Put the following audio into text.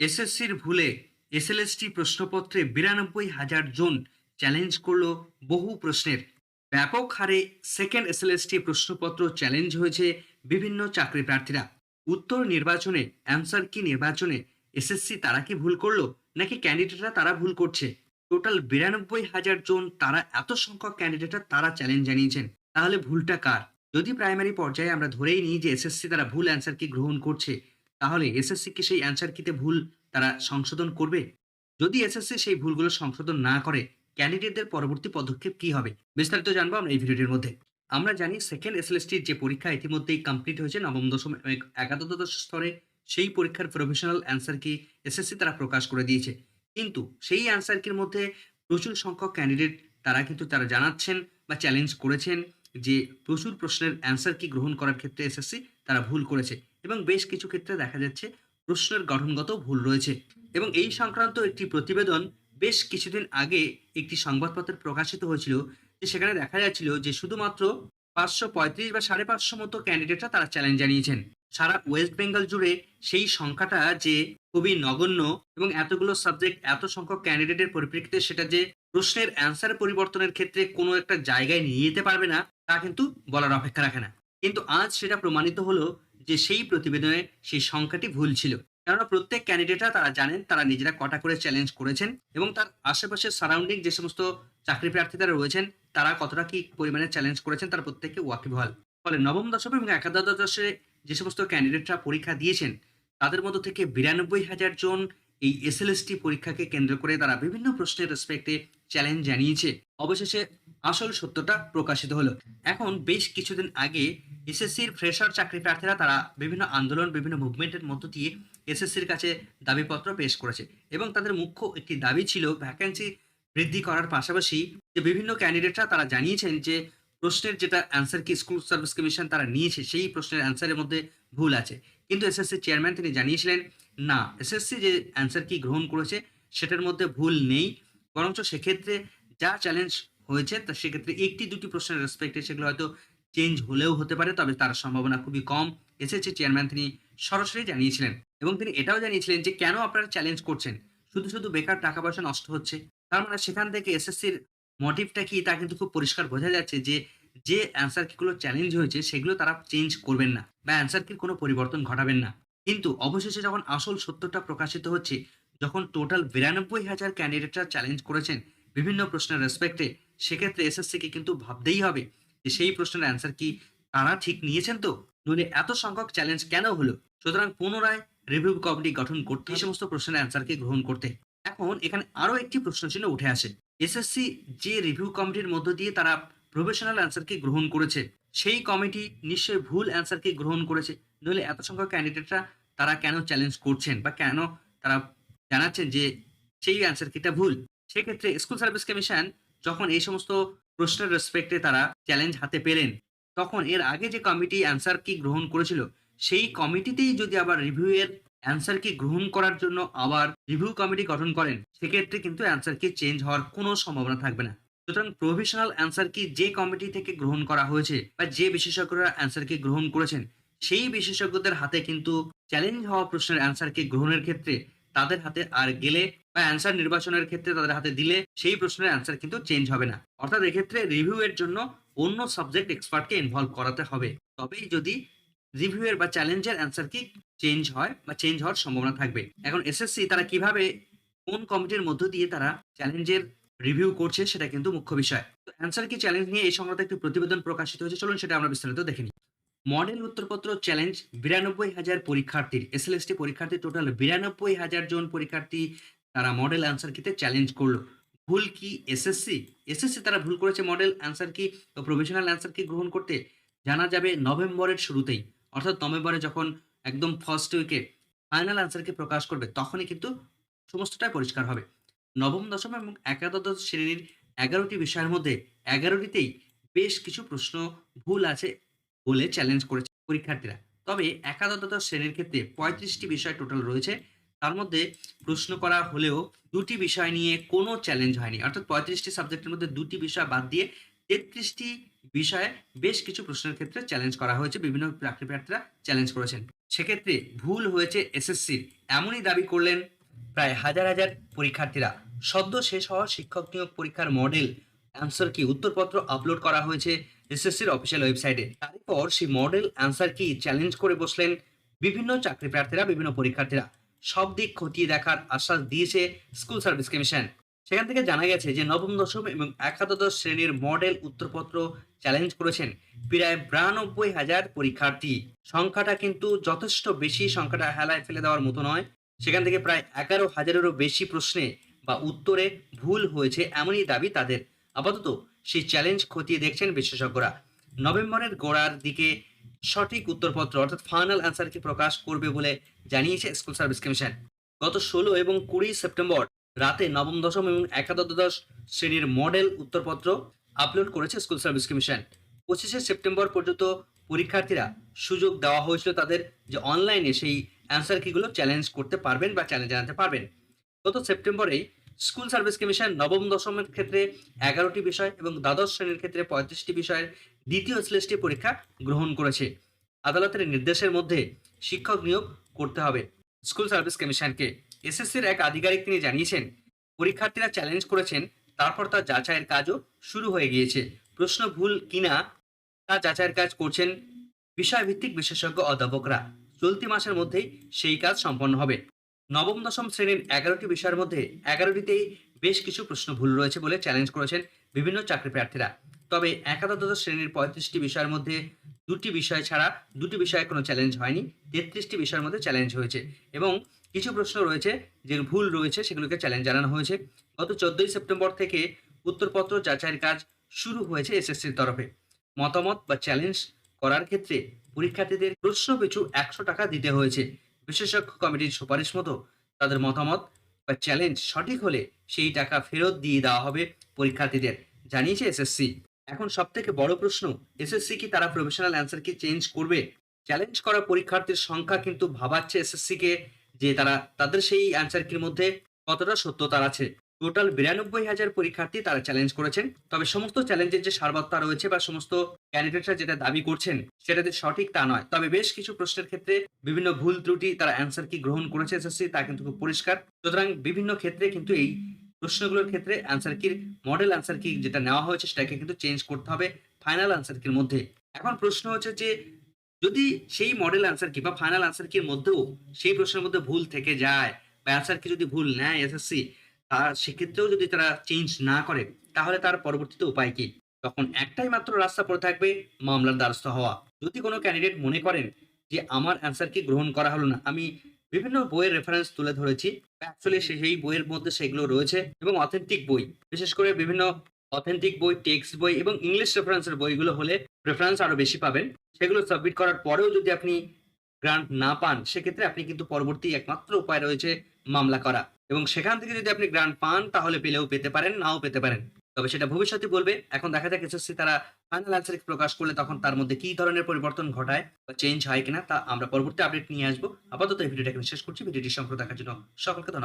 এসএসসির ভুলে এসএলএসটি প্রশ্নপত্রে বিরানব্বই হাজার জন চ্যালেঞ্জ করল বহু প্রশ্নের। ব্যাপক হারে সেকেন্ড এসএলএসটি প্রশ্নপত্র চ্যালেঞ্জ হয়েছে বিভিন্ন চাকরি প্রার্থীরা। উত্তর নির্বাচনে অ্যান্সার কি নির্বাচনে এসএসসি তারা কি ভুল করল নাকি ক্যান্ডিডেটরা তারা ভুল করছে? টোটাল বিরানব্বই হাজার জন তারা এত সংখ্যক ক্যান্ডিডেটরা তারা চ্যালেঞ্জ জানিয়েছেন। তাহলে ভুলটা কার? যদি প্রাইমারি পর্যায়ে আমরা ধরেই নিই যে এসএসসি তারা ভুল অ্যান্সার কি গ্রহণ করছে তাহলে এসএসসি কি সেই অ্যান্সার কিতে ভুল তারা সংশোধন করবে? যদি এসএসসি সেই ভুলগুলো সংশোধন না করে ক্যান্ডিডেটদের পরবর্তী পদক্ষেপ কি হবে? বিস্তারিত জানব আমরা এই ভিডিওটির মধ্যে। আমরা জানি সেকেন্ড এসএলএসটির যে পরীক্ষা ইতিমধ্যেই কমপ্লিট হয়েছে, নবম, দশম একাদশ স্তরে, সেই পরীক্ষার প্রফেশনাল অ্যান্সার কি এসএসসি তারা প্রকাশ করে দিয়েছে। কিন্তু সেই অ্যান্সার কির মধ্যে প্রচুর সংখ্যক ক্যান্ডিডেট তারা কিন্তু তারা জানাচ্ছেন বা চ্যালেঞ্জ করেছেন যে প্রচুর প্রশ্নের অ্যান্সার কি গ্রহণ করার ক্ষেত্রে এসএসসি তারা ভুল করেছে। এবং বেশ কিছু ক্ষেত্রে দেখা যাচ্ছে প্রশ্নের গঠনগত ভুল রয়েছে। এবং এই সংক্রান্ত একটি প্রতিবেদন বেশ কিছুদিন আগে একটি সংবাদপত্রে প্রকাশিত হয়েছিল যে সেখানে দেখা যাচ্ছিল যে শুধুমাত্র পাঁচশো পঁয়ত্রিশ বা সাড়ে পাঁচশো মতো ক্যান্ডিডেটরা তারা চ্যালেঞ্জ জানিয়েছেন। সারা ওয়েস্ট বেঙ্গল জুড়ে সেই সংখ্যাটা যে খুবই নগণ্য এবং এতগুলো সাবজেক্ট, এত সংখ্যক ক্যান্ডিডেটের পরিপ্রেক্ষিতে সেটা যে প্রশ্নের অ্যান্সার পরিবর্তনের ক্ষেত্রে কোনো একটা জায়গায় নিয়ে যেতে পারবে না, তা কিন্তু বলার অপেক্ষা রাখে না। কিন্তু আজ সেটা প্রমাণিত হলো যে সেই প্রতিবেদনে সেই সংখ্যাটি ভুল ছিল। কেননা প্রত্যেক ক্যান্ডিডেটরা তারা জানেন, তারা নিজেরা কটা করে চ্যালেঞ্জ করেছেন এবং তার আশেপাশের সারাউন্ডিং যে সমস্ত চাকরি প্রার্থীরা রয়েছেন, তারা কতটা কি পরিমাণে চ্যালেঞ্জ করেছেন তার প্রত্যেকে ওয়াকিবহাল। ফলে নবম দশম এবং একাদশ দশে যে সমস্ত ক্যান্ডিডেটরা পরীক্ষা দিয়েছেন, তাদের মধ্য থেকে বিরানব্বই হাজার জন এই এস এসএলএসটি পরীক্ষাকে কেন্দ্র করে তারা বিভিন্ন প্রশ্নের রেসপেক্টে চ্যালেঞ্জ জানিয়েছে। অবশেষে আসল সত্যটা প্রকাশিত হলো। এখন বেশ কিছুদিন আগে এসএসসির ফ্রেশার চাকরি প্রার্থীরা তারা বিভিন্ন আন্দোলন, বিভিন্ন মুভমেন্টের মধ্য দিয়ে এসএসসির কাছে দাবিপত্র পেশ করেছে এবং তাদের মুখ্য একটি দাবি ছিল ভ্যাকেন্সি বৃদ্ধি করার পাশাপাশি যে বিভিন্ন ক্যান্ডিডেটরা তারা জানিয়েছেন যে প্রশ্নের যেটা অ্যান্সার কি স্কুল সার্ভিস কমিশন তারা নিয়েছে, সেই প্রশ্নের অ্যান্সারের মধ্যে ভুল আছে। কিন্তু এসএসসি চেয়ারম্যান তিনি জানিয়েছিলেন, না, এসএসসি যে অ্যান্সার কি গ্রহণ করেছে সেটার মধ্যে ভুল নেই। বরঞ্চ সেক্ষেত্রে যা চ্যালেঞ্জ হয়েছে তা সেক্ষেত্রে একটি দুটি প্রশ্নের রেসপেক্টে সেগুলো হয়তো চেঞ্জ হলেও হতে পারে, তবে তার সম্ভাবনা খুবই কম। এসএসসি চেয়ারম্যান তিনি সরাসরি জানিয়েছিলেন এবং তিনি এটাও জানিয়েছিলেন যে কেন আপনারা চ্যালেঞ্জ করছেন? শুধু শুধু বেকার টাকা পয়সা নষ্ট হচ্ছে। তার মানে সেখান থেকে এসএসসির মোটিভটা কি তা কিন্তু খুব পরিষ্কার বোঝা যাচ্ছে যে যে অ্যান্সার কিগুলো চ্যালেঞ্জ হয়েছে সেগুলো তারা চেঞ্জ করবেন না বা অ্যান্সার কির কোনো পরিবর্তন ঘটাবেন না। কিন্তু অবশেষে যখন আসল সত্যটা প্রকাশিত হচ্ছে, যখন টোটাল বিরানব্বই হাজার ক্যান্ডিডেটরা চ্যালেঞ্জ করেছেন, বিভিন্ন প্রশ্নের রেসপেক্টে সেক্ষেত্রে এসএসসিকে কিন্তু ভাবতেই হবে যে সেই প্রশ্নের অ্যান্সার কি তারা ঠিক নিয়েছেন তো? নইলে এত সংখ্যক চ্যালেঞ্জ কেন হলো? সুতরাং পুনরায় রিভিউ কমিটি গঠন করতে এই সমস্ত প্রশ্নের অ্যান্সারকে গ্রহণ করতে। এখন এখানে আরও একটি প্রশ্ন ছিল উঠে আসে। এসএসসি যে রিভিউ কমিটির মধ্য দিয়ে তারা প্রফেশনাল অ্যান্সারকে গ্রহণ করেছে, সেই কমিটি নিশ্চয়ই ভুল অ্যান্সারকে গ্রহণ করেছে। নইলে এত সংখ্যক ক্যান্ডিডেটরা তারা কেন চ্যালেঞ্জ করছেন বা কেন তারা জানাচ্ছেন যে সেই অ্যান্সার কিটা ভুল? সেক্ষেত্রে স্কুল সার্ভিস কমিশন যখন এই সমস্ত প্রশ্নের রেসপেক্টে তারা চ্যালেঞ্জ হাতে পেলেন। তখন এর আগে যে কমিটি অ্যান্সার কি গ্রহণ করেছিল, সেই কমিটিতেই যদি আবার রিভিউ এর অ্যান্সার কি গ্রহণ করার জন্য আবার রিভিউ কমিটি গঠন করেন, সেক্ষেত্রে কিন্তু অ্যান্সার কি চেঞ্জ হওয়ার কোনো সম্ভাবনা থাকবে না। সুতরাং প্রফেশনাল অ্যান্সার কি যে কমিটি থেকে গ্রহণ করা হয়েছে বা যে বিশেষজ্ঞরা অ্যান্সার কি গ্রহণ করেছেন, সেই বিশেষজ্ঞদের হাতে কিন্তু চ্যালেঞ্জ হওয়া প্রশ্নের অ্যান্সার কি গ্রহণের ক্ষেত্রে, তাদের হাতে আর গেলে বা অ্যান্সার নির্বাচনের ক্ষেত্রে তাদের হাতে দিলে সেই প্রশ্নের অ্যান্সার কিন্তু চেঞ্জ হবে না। অর্থাৎ এক্ষেত্রে রিভিউ এর জন্য অন্য সাবজেক্ট এক্সপার্টকে ইনভলভ করাতে হবে। তবেই যদি রিভিউ এর বা চ্যালেঞ্জের অ্যান্সার কি চেঞ্জ হয় বা চেঞ্জ হওয়ার সম্ভাবনা থাকবে। এখন এসএসসি তারা কীভাবে কোন কমিটির মধ্য দিয়ে তারা চ্যালেঞ্জের রিভিউ করছে সেটা কিন্তু মুখ্য বিষয়। তো অ্যান্সার কি চ্যালেঞ্জ নিয়ে এই সংক্রান্ত একটি প্রতিবেদন প্রকাশিত হয়েছে, চলুন সেটা আমরা বিস্তারিত দেখে নিই। মডেল উত্তরপত্র চ্যালেঞ্জ বিরানব্বই হাজার পরীক্ষার্থীর এসএলএসটি পরীক্ষার্থী টোটাল বিরানব্বই হাজার জন পরীক্ষার্থী তারা মডেল অ্যান্সার কিতে চ্যালেঞ্জ করল। ভুল কি এসএসসি এসএসসি তারা ভুল করেছে মডেল অ্যান্সার কি ও প্রফেশনাল অ্যান্সার কি গ্রহণ করতে। জানা যাবে নভেম্বরের শুরুতেই। অর্থাৎ নভেম্বরে যখন একদম ফার্স্ট উইকে ফাইনাল অ্যান্সারকে প্রকাশ করবে, তখনই কিন্তু সমস্তটাই পরিষ্কার হবে। নবম, দশম এবং একাদশ শ্রেণির এগারোটি বিষয়ের মধ্যে এগারোটিতেই বেশ কিছু প্রশ্ন ভুল আছে বলে চ্যালেঞ্জ করেছে পরীক্ষার্থীরা। তবে একাদশ শ্রেণির ক্ষেত্রে পঁয়ত্রিশটি বিষয় টোটাল রয়েছে। তার মধ্যে প্রশ্ন করা হলেও দুটি বিষয় নিয়ে কোনো চ্যালেঞ্জ হয়নি। অর্থাৎ পঁয়ত্রিশটি সাবজেক্টের মধ্যে দুটি বিষয় বাদ দিয়ে তেত্রিশটি বিষয়ে বেশ কিছু প্রশ্নের ক্ষেত্রে চ্যালেঞ্জ করা হয়েছে। বিভিন্ন চাকরি প্রার্থীরা চ্যালেঞ্জ করেছেন। সেক্ষেত্রে ভুল হয়েছে এসএসসির এমনই দাবি করলেন প্রায় হাজার হাজার পরীক্ষার্থীরা। সদ্য শেষ হওয়া শিক্ষক নিয়োগ পরীক্ষার মডেল অ্যান্সার কি উত্তরপত্র আপলোড করা হয়েছে এসএসসির অফিসিয়াল ওয়েবসাইটে তারপর সেই মডেল অ্যান্সার কি চ্যালেঞ্জ করে বসলেন বিভিন্ন চাকরি প্রার্থীরা, বিভিন্ন পরীক্ষার্থীরা। সব দিক খতিয়ে দেখার আশ্বাস দিয়েছে স্কুল সার্ভিস কমিশন। সেখান থেকে জানা গেছে যে নবম, দশম এবং একাদশ শ্রেণির মডেল উত্তরপত্র চ্যালেঞ্জ করেছেন প্রায় বিরানব্বই হাজার পরীক্ষার্থী। সংখ্যাটা কিন্তু যথেষ্ট বেশি, সংখ্যাটা হেলায় ফেলে দেওয়ার মতো নয়। সেখান থেকে প্রায় এগারো হাজারেরও বেশি প্রশ্নে বা উত্তরে ভুল হয়েছে এমনই দাবি তাদের। আপাতত সেই চ্যালেঞ্জ খতিয়ে দেখছেন বিশেষজ্ঞরা। নভেম্বরের গোড়ার দিকে সঠিক উত্তরপত্র, অর্থাৎ ফাইনাল অ্যান্সারকে প্রকাশ করবে বলে জানিয়েছে স্কুল সার্ভিস কমিশন গত ষোলো এবং কুড়ি সেপ্টেম্বর রাতে নবম, দশম এবং একাদশ শ্রেণির মডেল উত্তরপত্র আপলোড করেছে স্কুল সার্ভিস কমিশন পঁচিশে সেপ্টেম্বর পর্যন্ত পরীক্ষার্থীরা সুযোগ দেওয়া হয়েছিল তাদের যে অনলাইনে সেই অ্যান্সার কিগুলো চ্যালেঞ্জ করতে পারবেন বা চ্যালেঞ্জ জানাতে পারবেন। গত সেপ্টেম্বরেই স্কুল সার্ভিস কমিশন নবম, দশমের ক্ষেত্রে এগারোটি বিষয় এবং দ্বাদশ শ্রেণির ক্ষেত্রে পঁয়ত্রিশটি বিষয়ের দ্বিতীয় এসএলএসটি পরীক্ষা গ্রহণ করেছে। আদালতের নির্দেশের মধ্যে শিক্ষক নিয়োগ করতে হবে স্কুল সার্ভিস কমিশনকে। এসএসসির এক আধিকারিক তিনি জানিয়েছেন, পরীক্ষার্থীরা চ্যালেঞ্জ করেছেন, তারপর তার যাচাইয়ের কাজও শুরু হয়ে গিয়েছে। প্রশ্ন ভুল কিনা, তা যাচাইয়ের কাজ করছেন বিষয়ভিত্তিক বিশেষজ্ঞ অধ্যাপকরা। চলতি মাসের মধ্যেই সেই কাজ সম্পন্ন হবে। নবম, দশম শ্রেণির এগারোটি বিষয়ের মধ্যে এগারোটিতেই বেশ কিছু প্রশ্ন ভুল রয়েছে বলে চ্যালেঞ্জ করেছেন বিভিন্ন চাকরি প্রার্থীরা। তবে একাদশ শ্রেণির পঁয়ত্রিশটি বিষয়ের মধ্যে দুটি বিষয় ছাড়া দুটি বিষয়ে কোনো চ্যালেঞ্জ হয়নি, তেত্রিশটি বিষয়ের মধ্যে চ্যালেঞ্জ হয়েছে এবং কিছু প্রশ্ন রয়েছে যে ভুল রয়েছে সেগুলোকে চ্যালেঞ্জ জানানো হয়েছে। গত চোদ্দই সেপ্টেম্বর থেকে উত্তরপত্র যাচাইয়ের কাজ শুরু হয়েছে এসএসসির তরফে। মতামত বা চ্যালেঞ্জ করার ক্ষেত্রে পরীক্ষার্থীদের প্রশ্ন পিছু একশো টাকা দিতে হয়েছে। বিশেষজ্ঞ কমিটির সুপারিশ মতো তাদের মতামত বা চ্যালেঞ্জ সঠিক হলে সেই টাকা ফেরত দিয়ে দেওয়া হবে পরীক্ষার্থীদের, জানিয়েছে এসএসসি এখন সব থেকে বড় প্রশ্ন এসএসসি কি তারা প্রফেশনাল অ্যান্সার কি চেঞ্জ করবে? চ্যালেঞ্জ করা পরীক্ষার্থীর সংখ্যা কিন্তু ভাবাচ্ছে এসএসসি কে যে তারা, তাদের সেই অ্যান্সার কির মধ্যে কতটা সত্যতার আছে। টোটাল বিরানব্বই হাজার পরীক্ষার্থী তারা চ্যালেঞ্জ করেছেন। তবে সমস্ত চ্যালেঞ্জের যে সারবত্তা রয়েছে বা সমস্ত ক্যান্ডিডেটরা যেটা দাবি করছেন, সেটা যে সঠিক তা নয়। তবে বেশ কিছু প্রশ্নের ক্ষেত্রে বিভিন্ন ভুল ত্রুটি তারা অ্যান্সার কি গ্রহণ করেছে এসএসসি তা কিন্তু খুব পরিষ্কার। সুতরাং বিভিন্ন ক্ষেত্রে কিন্তু এই প্রশ্নগুলোর ক্ষেত্রে অ্যান্সার কির মডেল অ্যান্সার কি যেটা নেওয়া হয়েছে সেটাকে কিন্তু চেঞ্জ করতে হবে ফাইনাল অ্যান্সার কির মধ্যে। এখন প্রশ্ন হচ্ছে যে, যদি সেই মডেল অ্যান্সার কি বা ফাইনাল অ্যান্সার কির মধ্যেও সেই প্রশ্নের মধ্যে ভুল থেকে যায় বা অ্যান্সার কি যদি ভুল নেয় এসএসসি তার সেক্ষেত্রেও যদি তারা চেঞ্জ না করে, তাহলে তার পরবর্তীতে উপায় কি? তখন একটাই মাত্র রাস্তা পড়ে থাকবে মামলার দ্বারস্থ হওয়া। যদি কোনো ক্যান্ডিডেট মনে করেন যে আমার অ্যান্সার কি গ্রহণ করা হলো না, আমি বিভিন্ন বইয়ের রেফারেন্স তুলে ধরেছি অ্যাকচুয়ালি সেই বইয়ের মধ্যে সেগুলো রয়েছে এবং অথেন্টিক বই। বিশেষ করে বিভিন্ন অথেন্টিক বই টেক্সট বই এবং ইংলিশ রেফারেন্সের বইগুলো হলে রেফারেন্স আরও বেশি পাবেন। সেগুলো সাবমিট করার পরেও যদি আপনি গ্রান্ট না পান, সেক্ষেত্রে আপনি কিন্তু পরবর্তী একমাত্র উপায় রয়েছে মামলা করা। এবং সেখান থেকে যদি আপনি গ্রান্ট পান, তাহলে পেলেও পেতে পারেন, নাও পেতে পারেন। তবে সেটা ভবিষ্যতে বলবে, এখন দেখা যাক এসএসসি তারা ফাইনাল অ্যান্সার প্রকাশ করলে তখন তার মধ্যে কি ধরনের পরিবর্তন ঘটায় বা চেঞ্জ হয় কিনা, তা আমরা পরবর্তী আপডেট নিয়ে আসব। আপাতত এই ভিডিওটা এখানে শেষ করছি ভিডিওটি সম্পর্কে দেখার জন্য সকলকে ধন্যবাদ।